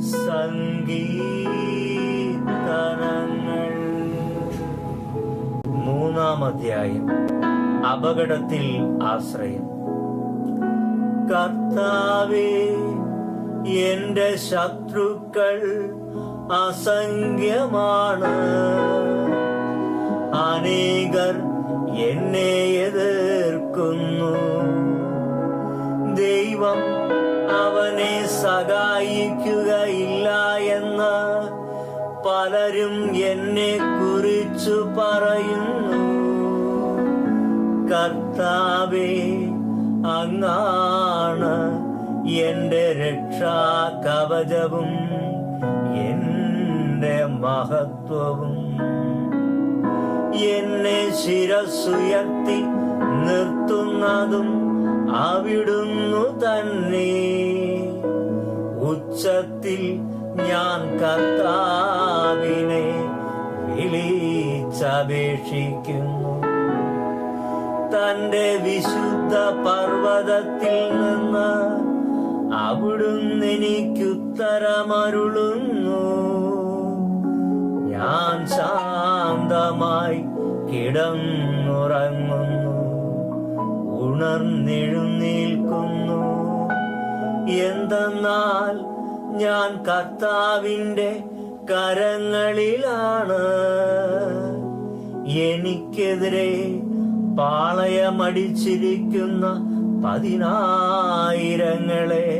സങ്കീർത്തനങ്ങൾ മൂന്നാം അധ്യായം അപകടത്തിൽ ആശ്രയം. കർത്താവേ എന്റെ ശത്രുക്കൾ അസംഖ്യമാണ്. അനേകർ എന്നെ എതിർക്കുന്നു അവനെ സഹായിക്കുകയില്ല എന്ന് പലരും എന്നെ കുറിച്ചു പറയുന്നു. കർത്താവേ അങ്ങാണ് എന്റെ രക്ഷാ കവചവും എന്റെ മഹത്വവും. എന്നെ ശിരസുയർത്തി നിർത്തുന്നതും അവിടുന്നു തന്നെ. ഉച്ചത്തിൽ ഞാൻ കർത്താവിനെ വിളിച്ചപേക്ഷിക്കുന്നു. തന്റെ വിശുദ്ധ പർവതത്തിൽ നിന്ന് അവിടുന്ന് എനിക്കുത്തരമരുളുന്നു. ഞാൻ ശാന്തമായി കിടന്നുറങ്ങുന്നു. ഉണർന്നെഴുന്നേൽക്കുന്നു എന്തെന്നാൽ ഞാൻ കർത്താവിന്റെ കരങ്ങളിലാണ്. എനിക്കെതിരെ പാളയമടിച്ചിരിക്കുന്ന പതിനായിരങ്ങളെ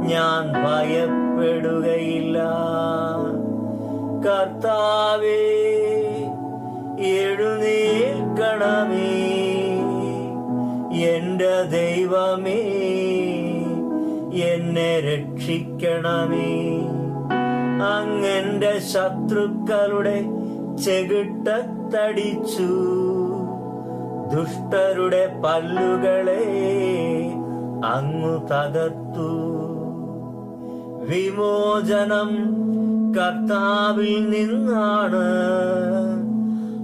ഞാൻ ഭയപ്പെടുകയില്ല. കർത്താവേ എഴുന്നേൽക്കണമേ. എന്റെ ദൈവമേ എന്നെ രക്ഷിക്കണമേ. അങ്ങന്റെ ശത്രുക്കളുടെ ചെകിട്ടത്തടിച്ചു ദുഷ്ടരുടെ പല്ലുകളെ അങ്ങു തകർത്തു. വിമോചനം കർത്താവിൽ നിന്നാണ്.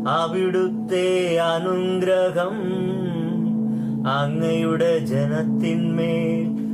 അവിടുത്തെ അനുഗ്രഹം അങ്ങയുടെ ജനത്തിന്മേൽ